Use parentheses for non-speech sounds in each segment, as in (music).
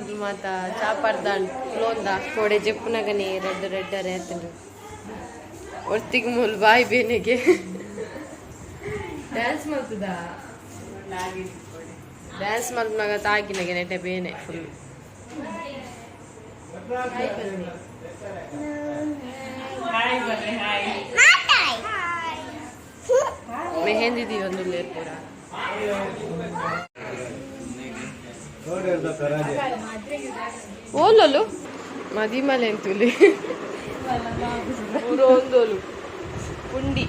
ಹೋಗಿದ್ವಿ ಮಾತ ಚಾಪಾಡ್ದ ಕ್ಲೋಂದ ಕೋಡೆ ಜಪ್ಪು ನಗನಿ ರೆಡ್ ರೆಡ್ ಅರೆ ಅಂತೀವಿ ಒಟ್ಟಿಗೆ ಮೂಲ ಬಾಯಿ ಬೇನೆಗೆ. ಡ್ಯಾನ್ಸ್ ಮಾಡ್ತದ ಡ್ಯಾನ್ಸ್ ಮಾಡ್ತ ಮಗ ತಾಗಿ ನಗೆ ನೆಟ್ಟೆ ಬೇನೆ ಫುಲ್ ಮೆಹಂದಿದೀವಿ ಒಂದು ಲೇಟ್ ಕೂಡ ಓಲೋಲು ಮದಿಮಲೆ ಅಂತುಲಿ ಪೂರ ಒಂದೋಲು ಪುಂಡಿ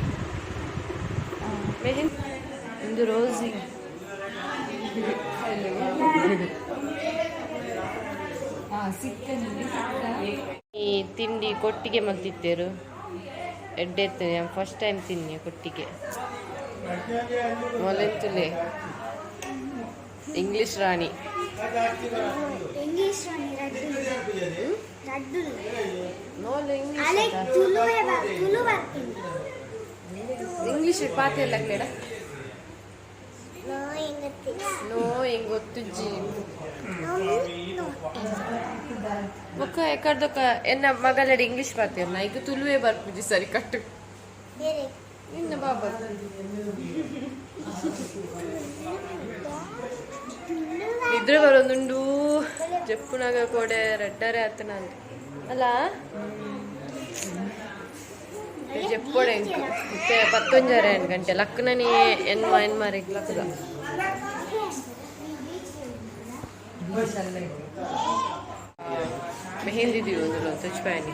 ಮೆಹಂದಿ ಒಂದು ರೋಸಿ ಈ ತಿಂಡಿ ಕೊಟ್ಟಿಗೆ ಮಲ್ತಿತ್ತೇರು ಎಡ್ಡೆತ್ತು ಫಸ್ಟ್ ಟೈಮ್ ತಿನ್ನಿ ಕೊಟ್ಟಿಗೆ ಮೊಲೆಂತುಲೆ ಇಂಗ್ಲಿಷ್ ರಾಣಿ ఇంగ్లీష్ రడ్డు రడ్డు ನೋಲು అలే ಇಂಗ್ಲಿಷ್ తులు తులు పడుతుంది ಇಂಗ್ಲಿಷ್ ಪಾತೆ ಎಲ್ಲ ಕೇಳ నో ఇంగతి ನೋ ಹಿಂಗ್ ಗೊತ್ತುಜ್ಜಿ నో నో ಬೊಕ್ಕ ಎಕ್ಕಡ್ದೊಕ್ಕ ಎನ್ನ ಮಗಲಡಿ ಇಂಗ್ಲಿಷ್ ಪಾತೆರ್ನ ಈಗ ತುಳುವೇ ಬರ್ಪುಜಿ ಸರಿ ಕಟ್ಟು వేరే ನಿನ್ನ ಬಾಬಾ నిద్ర వరదుండు చెప్పునాగా కూడా రెడ్డరే అత్తనాను. అలా? చెప్పుకోడే ఇంకా. ఇంకే పత్తొంజారే ఎందుకంటే లక్కునని ఎన్మ మరి లక్కుగా. మెహందీ దిగు తెచ్చిపోయాను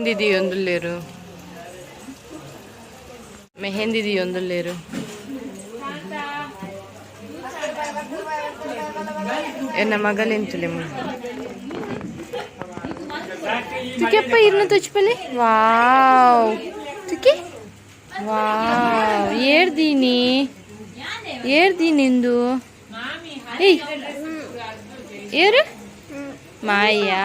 ಮೆಹಂದಿದಿ ಒಂದು ಲೇರು ಮೆಹಂದಿದಿ ಒಂದು ಲೇರು ಎನ್ನ ಮಗಲೆಂತುಲೆ ತುಕೆಪ್ಪ ಇರ್ನ ತುಚ್ಪಲೆ ವಾವ್. ತುಕೆ? ವಾವ್. ಏರ್ದೀನಿ. ಏರ್ದೀನಿಂದು ಏಯ್. ಏರು? ಮಾಯಾ?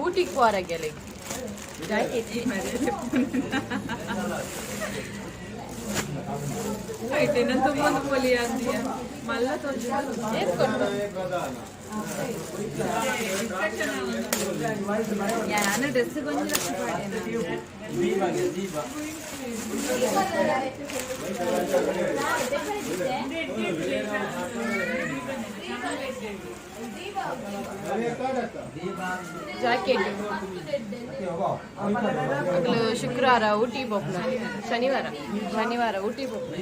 ಊಟಿಗೆ ಹೋರ ಗೆಲೆಗೆ ಐತೆ ನನ್ನ ತುಂಬೊಂದು ಪೊಲಿ ಅಂತೀಯ ಮಲ್ಲ ತೊಂದ್ರೆ ಏನು ಕೊಟ್ಟು ನಾನು ಡ್ರೆಸ್ಸಿಗೆ ಒಂದು ಲಕ್ಷ ಜಾಕೆಟ್ ಮಗಳು ಶುಕ್ರವಾರ ಊಟಿ ಬೊಪ್ನ ಶನಿವಾರ ಶನಿವಾರ ಊಟಿ ಬೊಪ್ನ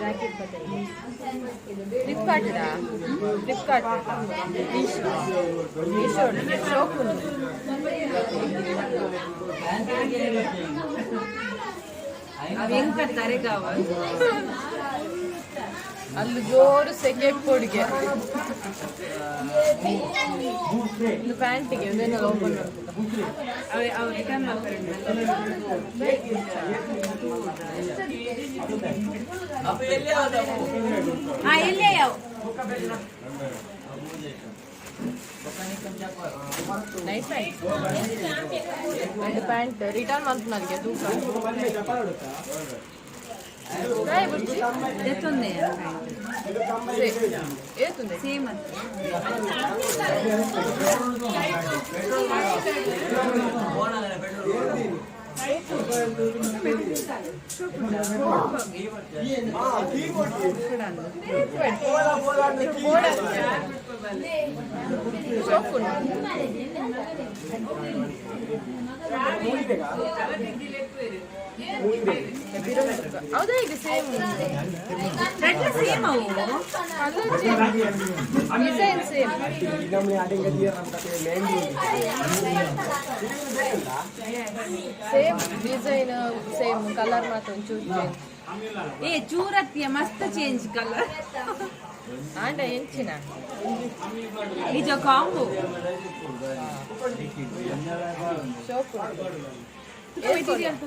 ಜಾಕೆಟ್ ಫ್ಲಿಪ್ಕಾರ್ಟ್ದ ಫ್ಲಿಪ್ಕಾರ್ಟ್ ಮೀಶೋ ಮೀಶೋ ಶೋಕು ವೆಂಕಟ ತರೆಗಾವ ಅಲ್ಲಿ ಜೋರು ಸೆಕೆ ಕೊಡುಗೆ ಒಂದು ಪ್ಯಾಂಟಿಗೆ ಇದನ್ನ ಓಪನ್ ಮಾಡ್ಬೇಕು ಅವ್ರು ರಿಟರ್ನ್ ಮಾಡ್ತಾರೆ ಹಾ ಇಲ್ಲೇ ಯಾವ నైట్ నైట్ ప్యాంట్ రిటర్న్ పంపుతున్నారు కదా దూకా సేమ్ చూడండి ಹೌದಾ ಇದು ಸೇಮ್ ரெண்டு சேம் ஆகும் design same same design same colour ಮಾತ್ರ ಒಂಚೂರು ಚೇಂಜ್ ಏ ಚೂರತ್ಯ ಮಸ್ತ್ ಚೇಂಜ್ ಕಲರ್ ಆಂಡ ಹೆಂಚಿನ ఇది కాంబో ಶೋಕು మెటీరియల్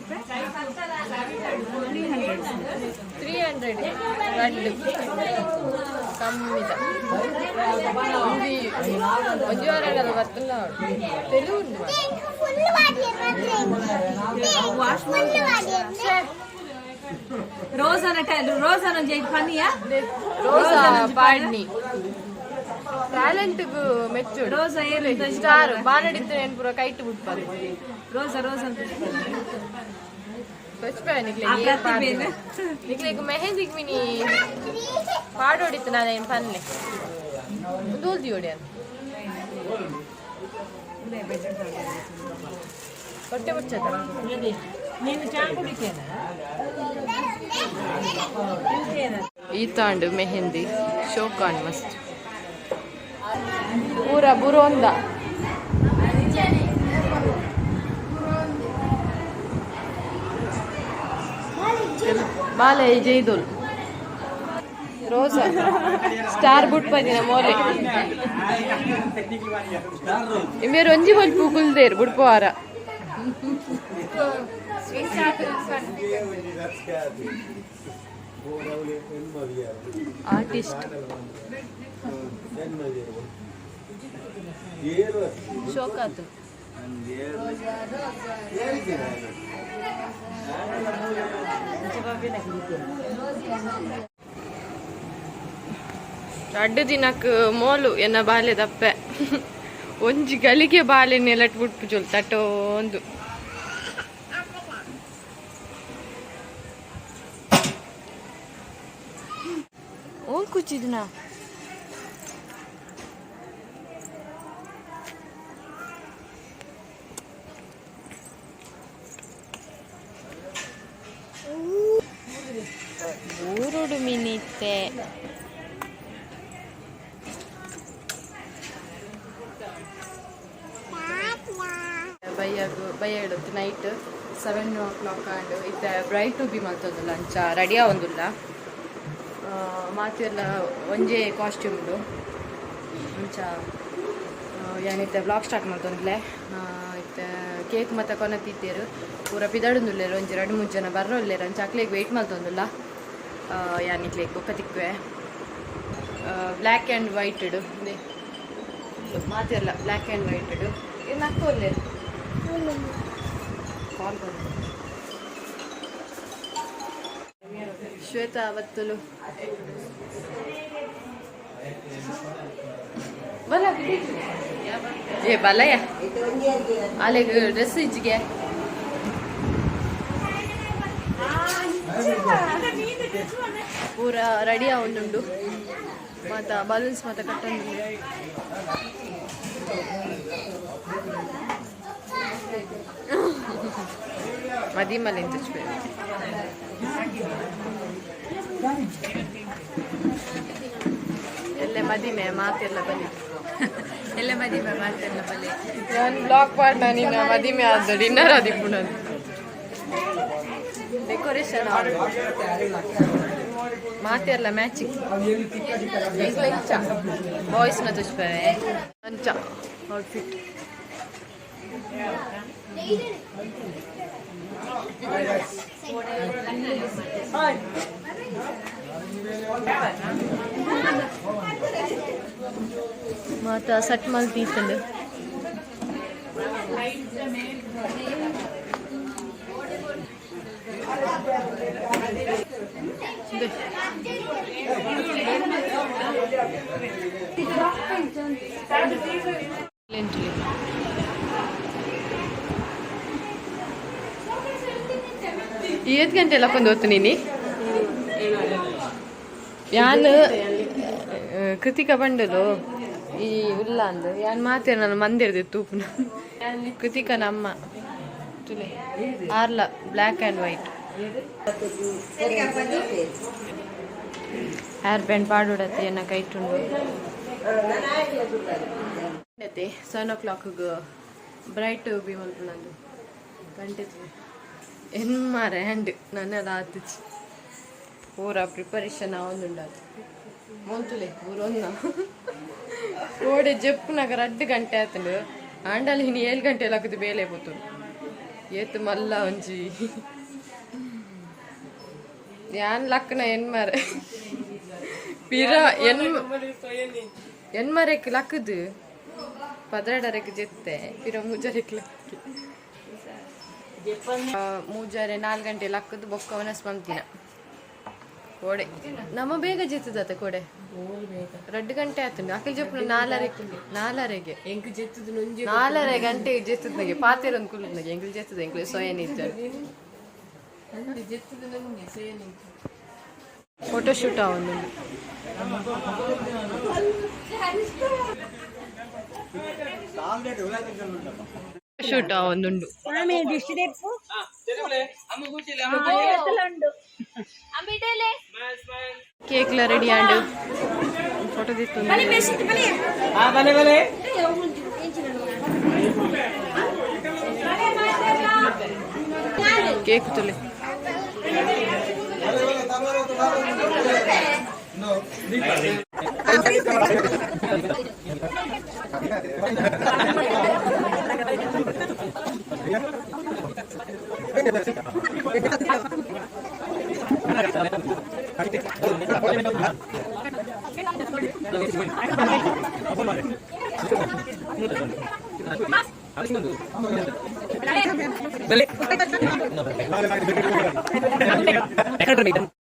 ತ್ರೀ ಹಂಡ್ರೆಡ್ ರಡ್ಡು ಕಮ್ಮಿದ ಒಂಜಿ ಒಂಜಿ ವಾರಗಲ್ಲ ಬರ್ತಲ್ಲ తెలుగు ఉంది మరి. ఫుల్ వాడి వాష్ ఫుల్ వాడి రోజ్ ರೋಜಾ ನಂಜಿ ಪನಿಯಾ ರೋಜಾ ಪಾಡ್ನಿ ಟ್ಯಾಲೆಂಟ್ ಮೆಚ್ಚು ರೋಜಾ ಏನು ಸ್ಟಾರ್ ಬಾನಡಿತ್ತು ನೆನ್ಪುರ ಕೈ ಇಟ್ಟು ಬಿಡ್ಬಾರ್ದು ರೋಜಾ ರೋಜಾ ಅಂತ నీకు మెహందీకి మీ నీ పాడోడిత్తు నాదేం పనిలే దూలు తీయడాను కొట్టే వచ్చేదా ಈ ತಾಂಡು ಮೆಹಂದಿ ಶೋಕಾನ್ ಮಸ್ತ್. ಪೂರ ಬುರೋಂದ. ಬಾಲ ಜೈದುಲ್. ರೋಸ ಸ್ಟಾರ್ ಬುಟ್ ಪದಿನ ಮೋಲೆ ಇಮೇರು ಒಂಜಿ ಹೊಲ್ ಪೂಕುಲ್ದೇರ್ ಬುಡ್ಪವಾರ ಆರ್ಟಿಸ್ಟ್ ಶೋಕಾತು ಮೋಲು ಎನ್ನ ಬಾಲೆ ದಪ್ಪೆ ಒಂಜಿ ಗಲಿಗೆ ಬಾಲೆ ನೆಲಟ್ ಬಿಟ್ಪು ಜೊಲ್ ತಟ್ಟೋಂದು ಓನ್ ಕುಚ್ಚಿದ್ನಾ ಊರುಡು ಮಿನಿತ್ತೆ ಬೈಯಾಗ ಬಯ್ಯ ಇಡುತ್ತೆ night seven o'clock and ಇತ್ತೆ ಬ್ರೈಟ್ ಟು ಬಿ ಮಲ್ತೊಂದು ಲಂಚ ರೆಡಿ ಒಂದುಲ್ಲ? ಮಾತೆಲ್ಲ ಒಂಜೇ ಕಾಸ್ಟ್ಯೂಮ್ಡು ಮುಂಚ ಏನಿತ್ತೆ ಬ್ಲಾಗ್ ಸ್ಟಾರ್ಟ್ ಮಾಡ್ತೊಂದ್ಲೆ. ಇತ್ತೆ ಕೇಕ್ ಮತ್ತು ಕೊನೆ ತಿತ್ತೇರು ಪೂರ ಪಿದಾಡುಂದುಲ್ಲೇರು ಒಂಜಿ ಎರಡು ಮೂರು ಜನ ಬರೋಲ್ಲೇರು ಅಂಚ ಅಕ್ಲೆಗ್ ವೆಯ್ಟ್ ಮಾಡ್ತೊಂದುಲ್ಲ. ಯಾನಿಕ್ಲೇಗೆ ಬೊಕ್ಕ ತಿಕ್ಕುವೆ. ಬ್ಲ್ಯಾಕ್ ಆ್ಯಂಡ್ ವೈಟ್ ಇಡು. ಮಾತೆಲ್ಲ ಬ್ಲ್ಯಾಕ್ ಆ್ಯಂಡ್ ವೈಟ್ ಇಡು. ಏನು ಹಾಕೋಲ್ಲೇರು ಕಾಲ್ ಬಂದು శ్వేతవత్తులు. ఏ బలయ్య అలాగే డ్రెస్ ఇచ్చిగే పూర రెడీ అవునుండు మాత బలూన్స్ మాత కట్టండి. మదీ మళ్ళీ తెచ్చిపోయింది ಎಲ್ಲ ಮದಿಮೆ ಮಾತೆಲ್ಲ ಬನ್ನಿ ಎಲ್ಲ ಮದಿಮೆ ಮಾಡ್ತಾರಲ್ಲ ಬಲ್ಲೆ ನಾನು ಬ್ಲಾಕ್ ಮಾಡ್ದ ನಿನ್ನ ಮದಿಮೆ ಆದ ಡಿನ್ನರ್ ಆದಿಪ್ಪು ನಾನು ಡೆಕೋರೇಷನ್ ಮಾತೆಲ್ಲ ಮ್ಯಾಚಿಂಗ್ ಇಂಚ ಬಾಯ್ಸ್ನ ತುಚ್ಪವೆ ಅಂಚ ಔಟ್ಫಿಟ್ మాత సట్మల్ తీసండి. లెంటిలే ఏది గంటే ఎలా కొందవుతుంది ಯಾನ್ ಕೃತಿಕ ಬಂಡಲು ಈ ಉಲ್ಲ ಅಂದು. ಯಾನ್ ಮಾತೇ ನಾನು ಮಂದಿರ್ದೆ ತೂಪನ ಕೃತಿಕ ನಮ್ಮ. ತುಲೆ. ಆರ್ಲ black and white. Hair band ಪಾಡೋಡತ್ತೆ ಎನ್ನ ಕೈಟುಂಡು ಸೆವೆನ್ ಓ ಕ್ಲಾಕ್ಗೆ ಬ್ರೈಟ್ ಬಿ ಮಲ್ಪುನಂದು ಗಂಟೆ ಎನ್ ಮಾರ ಹ್ಯಾಂಡ್ ನನ್ನೆಲ್ಲ ಆತಿಚ್ಚಿ ಪೂರ ಪ್ರಿಪರೇಷನ್ ಅವೊಂದುಂಡದು ಮೊಂತುಲೆ, ಪೂರೊಂದ. ಓಡೆ ಜಪ್ಪುನಾಗ ರಡ್ಡು ಗಂಟೆ ಆತಂಡು. ಆಂಡಲ್ ಹಿನಿ ಏಳು ಗಂಟೆ ಲಕ್ಕದು ಬೇಲೆ ಬೋತು ಏತ್ ಮಲ್ಲ ಒಂಜಿ. ಯಾನ್ ಲಕ್ನ ಎನ್ ಮಾರೆ ಪಿರ ಎನ್ ಎನ್ ಮರೆಕ್ ಲಕ್ಕದು ಪದ್ರಡರೆಕ್ ಜೆತ್ತೆ. ಪಿರ ಮೂಜರೆಕ್ ಲಕ್ಕಿ. ಮೂಜರೆ ನಾಲ್ಕು ಗಂಟೆ ಲಕ್ಕದು ಬೊಕ್ಕ ವನಸ್ ಪಂಪಿನ ಕೋಡೆ. ನಮ್ಮ ಬೇಗ ಜೆತ್ತದತ್ತ ಕೋಡೆ. ರೆಡ್ ಗಂಟೆ ಆತುಂಡು ಅಕಲ್ ಜಪ್ಪು ನಾಲರೆ ನಾಲರೆಗೆ ಎಂಕ್ ಜೆತ್ತದು ನುಂಜಿ ನಾಲರೆ ಗಂಟೆ ಜೆತ್ತದ ನಗೆ. ಪಾತೆರೊಂದು ಕುಲ್ಲದ ನಗೆ. ಎಂಗ್ಳು ಜೆತ್ತದ ಎಂಗ್ಳು ಶೂಟ್ ಇದ್ದಾರೆ ಅಂದು ಜೆತ್ತದು ನುಂಜಿ ಸೇನಿ ಫೋಟೋ ಶೂಟ್ ಅವನು కేక్ల రెడీ అండి ఫోటో తీస్తుంది కేక్ తులే Balik. Balik. Balik. Balik.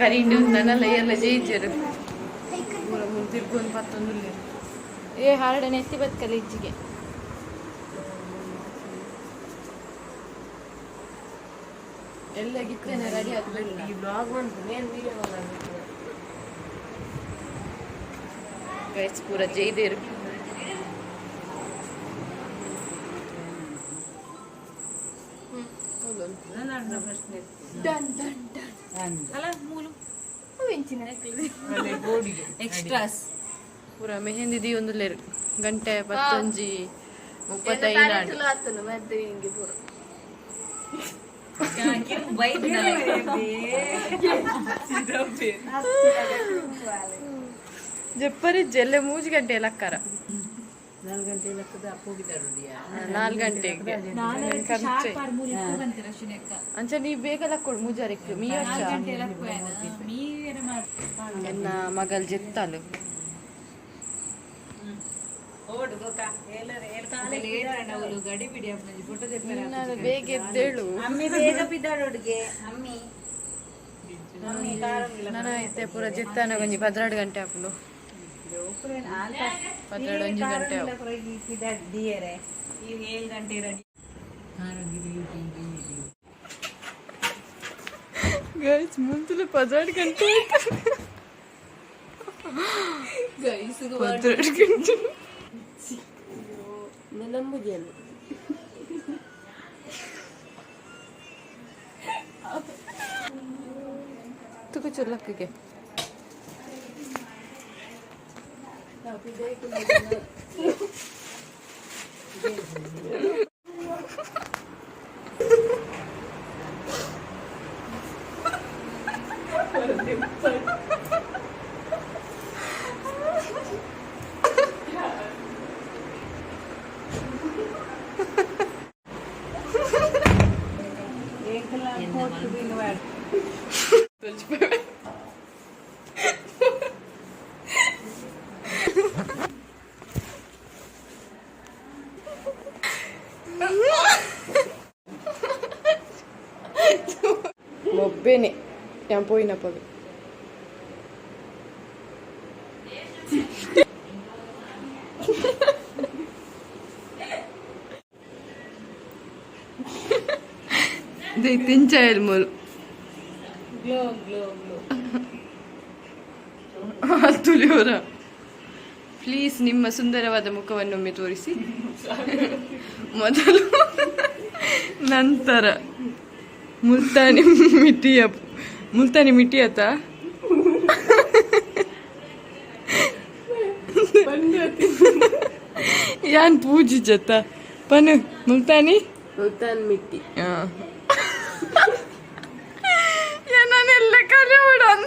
ಕರಿಂಡು ನನ್ನೆಲ್ಲ ಎಲ್ಲ ಜಯಿಜರು ಪೂರ ಮುಂದೆ ತಿರ್ಗೊಂಡು ಪತ್ತೊಂದು ಏ ಹಾರಡನ ಎತ್ತಿ ಬದುಕಲ್ಲ ಇಜ್ಜಿಗೆ. ಎಲ್ಲ ಗಿತ್ತೇನೆ ರೆಡಿ ಆಗ್ಬೇಕು. ಈ ಬ್ಲಾಗ್ ಬಂತು ಮೇನ್ ವಿಡಿಯೋ ಗೈಸ್ ಪೂರ ಜೈದೇರು. ಡನ್ ಪ್ರಶ್ನೆ ಅಲ್ಲ ಮೂಲು ಎಕ್ಸ್ಟ್ರಾಸ್ ಪೂರ ಮೆಹಂದಿದಿ ಒಂದು ಲೇರು ಗಂಟೆ ಪತ್ತೊಂಜಿ ಮುಪ್ಪತ್ತೈದು ನಾಡು ಜಪ್ಪರಿ ಜಲ್ಲೆ ಮೂಜಿ ಗಂಟೆ ಲಕ್ಕಾರ ನಾಲ್ಕು ಗಂಟೆ ಲೆಕ್ಕದ ಹೋಗಿದ್ದಾರು ನಾಲ್ಕು ಗಂಟೆಗೆ ಖರ್ಚೆ ಅಂಚ ನೀ ಬೇಗ ಲಕ್ಕೊಡು ಮೂಜಾರಿಕ್ ಮೀ ಎನ್ನ ಮಗಲ್ ಜೆತ್ತಾಲು ನಾನು ಬೇಗ ಎದ್ದೇಳು ನಾನು ಐತೆ ಪೂರ ಜೆತ್ತಾನ ಒಂಜಿ ಪದ್ರಾಡು ಗಂಟೆ ಹಾಕೊಂಡು ಪದ್ರಾಡು ಒಂಜಿ ಗಂಟೆ ಗೈಸ್ ಮುಂಚೆ ಪದ್ರಾಡು ಗಂಟೆ ಪದ್ರಾಡು ಗಂಟೆ ನಂಬುದಿಯಲ್ಲ ತುಕ ಚುರ್ಲಕ್ಕಿಗೆ देख नहीं (laughs) yang poin apa Dei tincha el mol. Glow glow glow ತುಳಿಯೋರ please ನಿಮ್ಮ ಸುಂದರವಾದ ಮುಖವನ್ನೊಮ್ಮೆ ತೋರಿಸಿ ಮೊದಲು ನಂತರ ಮುಲ್ತಾನಿ ಮಿಟ್ಟಿಯ मुल्तानी मिट्टी आता। यान पूज जता। पन मुल्तानी? मुल्तान मिट्टी। हाँ। ಯಾನೆಲ್ಲ ಕರೆ ಬಿಡಂದ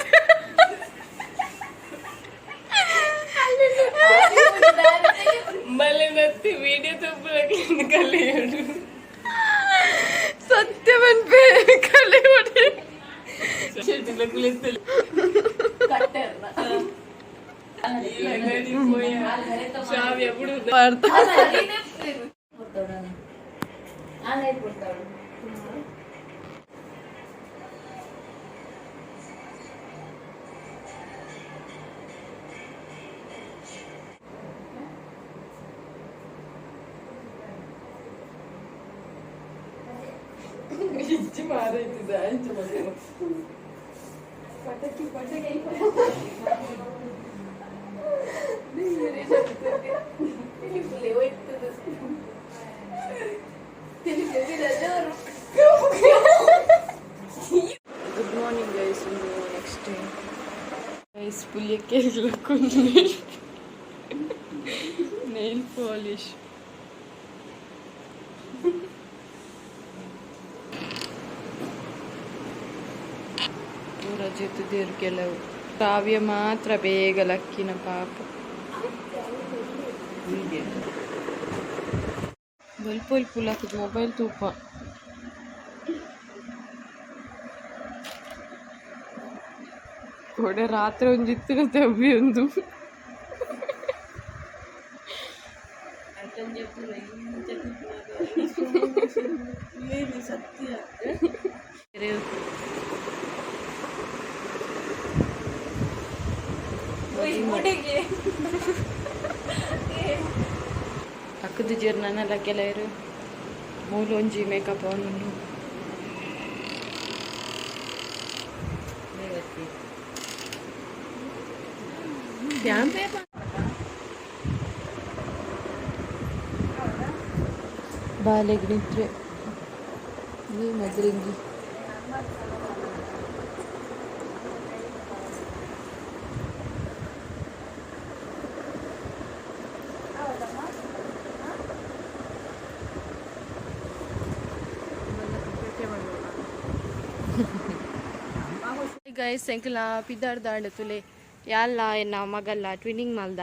parto. ಪುಲ್ಯಕ್ಕೆ ಹಾಕೊಂಡು ನೇಲ್ ಪಾಲಿಶ್ ಪೂರ ಜೊತೆದೇರು ಕೆಲವು ಕಾವ್ಯ ಮಾತ್ರ ಬೇಗ ಲಕ್ಕಿನ ಪಾಪ. ಬಲ್ಪ ಇಲ್ಪುಲ್ ಹಾಕಿದ್ ಮೊಬೈಲ್ ತೂಪ. ಕೊಡೆ ರಾತ್ರಿ ಒಂಜಿತ್ತಿನ ತಬ್ಬಿ ಒಂದು ಅಕ್ಕದ ಜೀರ್ಣನೆಲ್ಲ ಕೆಲವರು ಮೂಲು ಒಂಜಿ ಮೇಕಪ್ ಅವನು ಬಾಲೆಗೆ ನಿಂತ್ರೆ ಈ ಮದ್ರಿಂಗಿ ಗೈಸ್ ಎಂಕಲ ಪಿದ್ದಾಡ್ದಾಂಡ್ ತುಲೆ ಯಾಲ್ಲ ಎನ್ನ ಮಗಲ್ಲ ಟ್ವಿನ್ನಿಂಗ್ ಮಲ್ದ?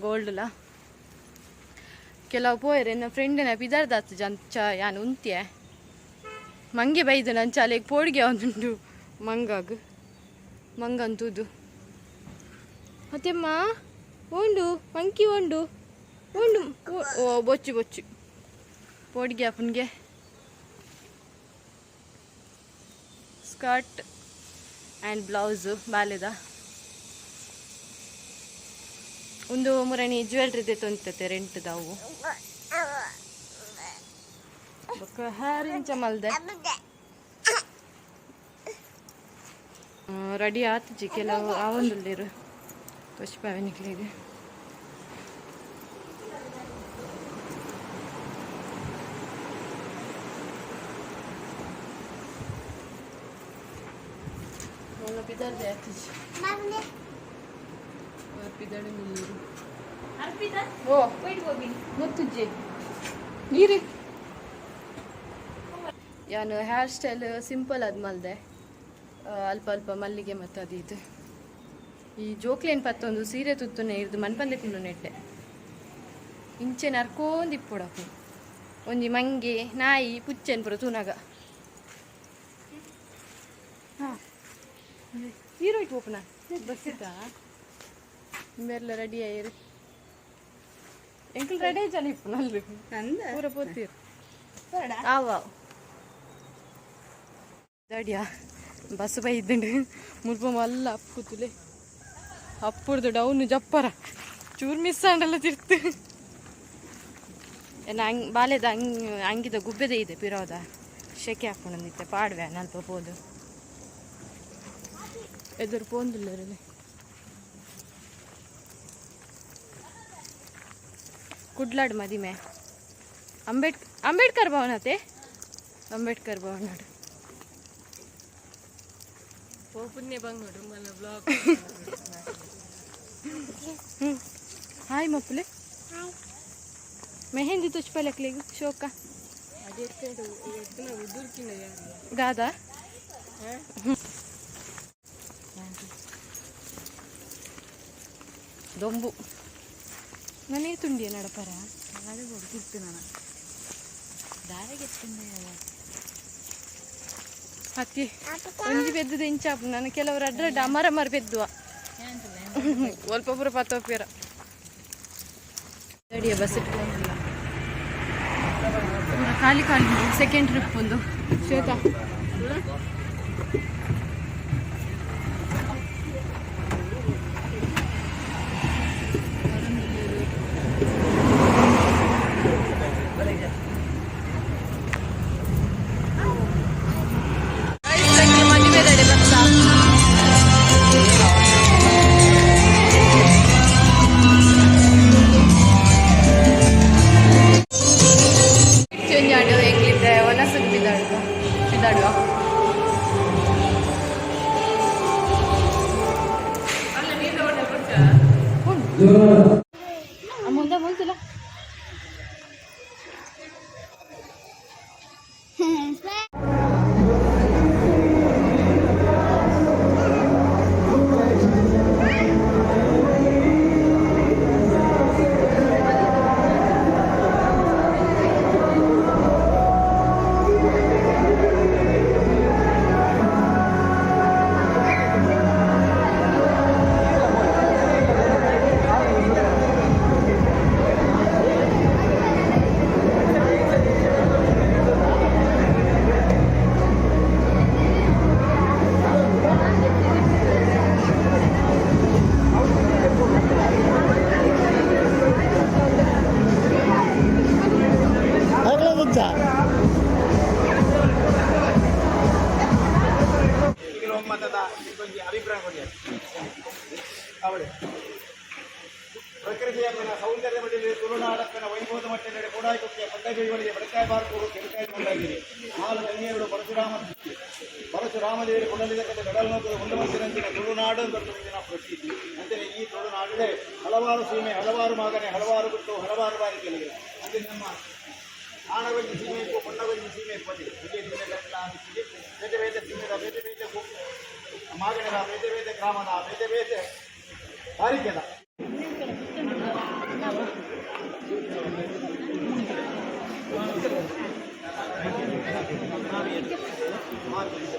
ಗೋಲ್ಡ್ ಲ ಕೆಲವು ಪೋಯರ್ ಎನ್ನ ಫ್ರೆಂಡಿನ ಪಿದಾರ್ದಾತ್ ಜಂಚ ಯಾನ್ ಉಂತ್ಯ? ಮಂಗೆ ಬೈದು ನಂಚ ಅಲ್ಲಿಗೆ ಪೋಡ್ಗೆ ಅವನುಂಡು ಮಂಗಾಗ? ಮಂಗಂತೂದು. ಮತ್ತೆಮ್ಮ? ಉಂಡು ಮಂಕಿ ಉಂಡು. ಉಂಡು ಓ- ಓ ಬೊಚ್ಚು ಬೊಚ್ಚು. ಪೋಡ್ಗೆ ಅಪ್ಪನಿಗೆ. ಸ್ಕರ್ಟ್ ಆ್ಯಂಡ್ ಬ್ಲೌಸು, ಬಾಲ್ಯದ. ಒಂದು ಮುರಣಿ ಜ್ಯುವೆಲ್ರಿ ತೊಂತತೆ, ರೆಂಟ್ದವು. ಹಾರಿಂಚ ಮಲ್ದೆ ರೆಡಿ ಆತಜಿ ಕೆಲವು ಆವೊಂದುಲ್ಲೇರು ಪುಷ್ಪವೆನಿಕ್ಲಿಗೆ Ona pidar ಆತಜಿ ಪಿದಾಡು ನೀರು ಓ. ಮುತ್ತುಜ್ಜಿ. ನೀರಿ. ಯಾನು ಹೇರ್ ಸ್ಟೈಲ್ ಸಿಂಪಲ್ ಅದು ಮಲ್ದೆ. ಅಲ್ಪ ಅಲ್ಪ ಮಲ್ಲಿಗೆ ಮತ್ತು ಅದು ಇದು. ಈ ಜೋಕ್ಲೇನ್ ಪತ್ತೊಂದು ಸೀರೆ ತುತ್ತುನೆ ಇರ್ದು ಮನ್ಪಂದೆ ಕುಲ್ಲು ನೆಟ್ಟೆ. ಇಂಚೆ ನರ್ಕೋಂದು ಇಪ್ಪುಡಪ್ಪು ಒಂಜಿ ಮಂಗೆ ನಾಯಿ ಪುಚ್ಚೆನ್ ಪುರ ತೂನಗ. ಹಾಂ. ಹೀರೋಯ್ತು ಓಪನ? ಬಸ್ಸಿದ್ದ ഇവരെല്ലാം ರೆಡಿ ആയിരു എങ്കിൽ ರೆಡಿ ആയിച്ചാലും ഇപ്പൊ നല്ല പൂര പൊത്തിരു ആവാവും ದಾಡಿಯ ಬಸ್ ಬೈ ಇದ್ದಂಡು ಮುರ್ಪಮ್ಮ ಅಲ್ಲ ಅಪ್ಪುತ್ತುಲೆ ಅಪ್ಪುಡ್ದು ಡೌನ್ ಜಪ್ಪರ. ಚೂರು ಮಿಸ್ ಆಂಡಲ್ಲ ತಿರ್ತು. ನಾ ಅಂಗ್ ಬಾಲೆದ ಹಂಗ್ ಅಂಗಿದ ಗುಬ್ಬೆದೆ ಇದೆ ಪಿರೋದ. ಶೆಕೆ ಹಾಕೊಂಡು ನಿಂತೆ ಪಾಡ್ವೆ ನಲ್ಪ ಪೋದು ಎದುರು ಪೋಂದಿಲ್ಲ कुडलाड मधी में. अंबेड अंबेडकर भवन थे अंबेडकर भवन (laughs) हाय मपले मेहंदी तुझ पलक ले शोका गादा (laughs) दोंबू. ನಾನು ತುಂಡಿ ನಡಪರ ಅದೇ ಹೊಡ್ತಿತ್ತು ನಾನು ದಾರಿಗೆ ಎಚ್ಚಿಂದೆ ಹತ್ತಿ ಒಂಜಿ ಬೆದ್ದು ದಿಂಚಾಪು ನಾನು ಕೆಲವರು ಅಡ್ರಡ್ ಅಮರ ಮರ ಬೆದ್ದುವ ಒಲ್ಪಪುರ ಪತ್ತೋಪಿರ ಗಾಡಿಯ ಬಸ್ ಇಟ್ಕೊಂಡಿಲ್ಲ ಖಾಲಿ ಖಾಲಿ ಸೆಕೆಂಡ್ ಟ್ರಿಪ್ ಒಂದು ಶ್ವೇತಾ ಬಡಕಾಯ ಬಾರ್ಕೋಡು ಕೆಳಕಾಯ ಕೊಂಡಾಗಿರಿ ಹಾಲು ಕನ್ಯೆಯರು ಪರಶುರಾಮ ಪರಶುರಾಮದೇವರು ಕೊಂಡಲಿದ್ದಕ್ಕೆ ಗಡಲ್ನೋತದ ಮುಂಡಮಂತಿರಂತಿನ ತುಳುನಾಡು ಮುಂದಿನ ಪ್ರಸಿದ್ಧಿ ಅಂತೆಯೇ ಈ ತುಳುನಾಡಿದೆ ಹಲವಾರು ಸೀಮೆ ಹಲವಾರು ಮಾಗನೆ ಹಲವಾರು ಬಿಟ್ಟು ಹಲವಾರು ಬಾರಿ ಕೆಲಗೆ ಅಂದರೆ ನಮ್ಮ ಆಣವಲ್ಲಿ ಸೀಮೆ ಇಪ್ಪು ಬಣ್ಣವಲ್ಲಿ ಸೀಮೆ ಇಪ್ಪತ್ತು ಹೀಗೆ ಸೀಮೆಗಳೆಲ್ಲ ಅನಿಸಿದೆ ಬೇರೆ ಬೇರೆ ಸೀಮೆದ ಬೇರೆ ಬೇರೆ ಮಾಗಣದ ಬೇರೆ ಬೇರೆ ಗ್ರಾಮದ ಬೇರೆ ಬೇರೆ ತಾರೀಖದ Martín.